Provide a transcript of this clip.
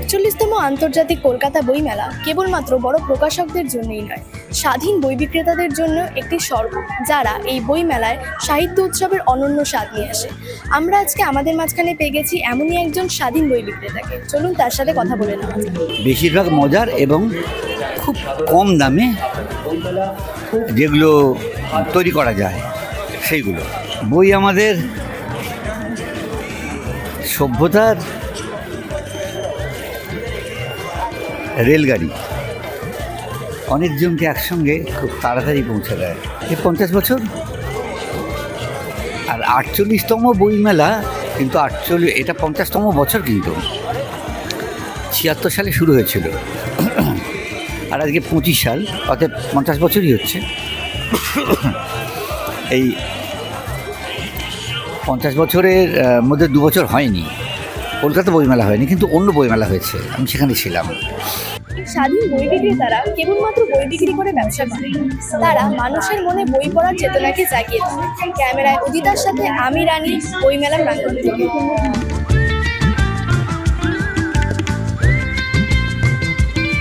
ছেচল্লিশতম আন্তর্জাতিক কলকাতা বইমেলা কেবলমাত্র বড় প্রকাশকদের জন্যই নয়, স্বাধীন বই বিক্রেতাদের জন্য একটি স্বর্গ, যারা এই বই মেলায় সাহিত্য উৎসবের অনন্য স্বাদ নিয়ে আসে। আমরা আজকে আমাদের মাঝখানে পেয়ে গেছি এমনই একজন স্বাধীন বই বিক্রেতাকে। চলুন তার সাথে কথা বলে নেওয়া বেশিরভাগ মজার এবং খুব কম দামে যেগুলো তৈরি করা যায়, সেইগুলো। বই আমাদের সভ্যতার রেলগাড়ি। অনেকজনকে একসঙ্গে খুব তাড়াতাড়ি পৌঁছে দেয়। এই পঞ্চাশ বছর? আর আটচল্লিশতম বইমেলা, কিন্তু আটচল্লিশ এটা পঞ্চাশতম বছর কিন্তু। ছিয়াত্তর সালে শুরু হয়েছিল। আর আজকে পঁচিশ সাল, অর্থাৎ পঞ্চাশ বছরই হচ্ছে। এই পঞ্চাশ বছরের মধ্যে দু বছর হয়নি। কলকাতা বইমেলা হয়নি, কিন্তু অন্য বইমেলা হয়েছে। আমি সেখানে ছিলাম। স্বাধীন বই বিক্রেতারা কেবলমাত্র বই বিক্রি করে ব্যবসা করে। তারা মানুষের মনে বই পড়ার চেতনাকে জাগিয়ে ক্যামেরায় অদিতার সাথে আমি, রানি বইমেলা প্রাঙ্গণ থেকে।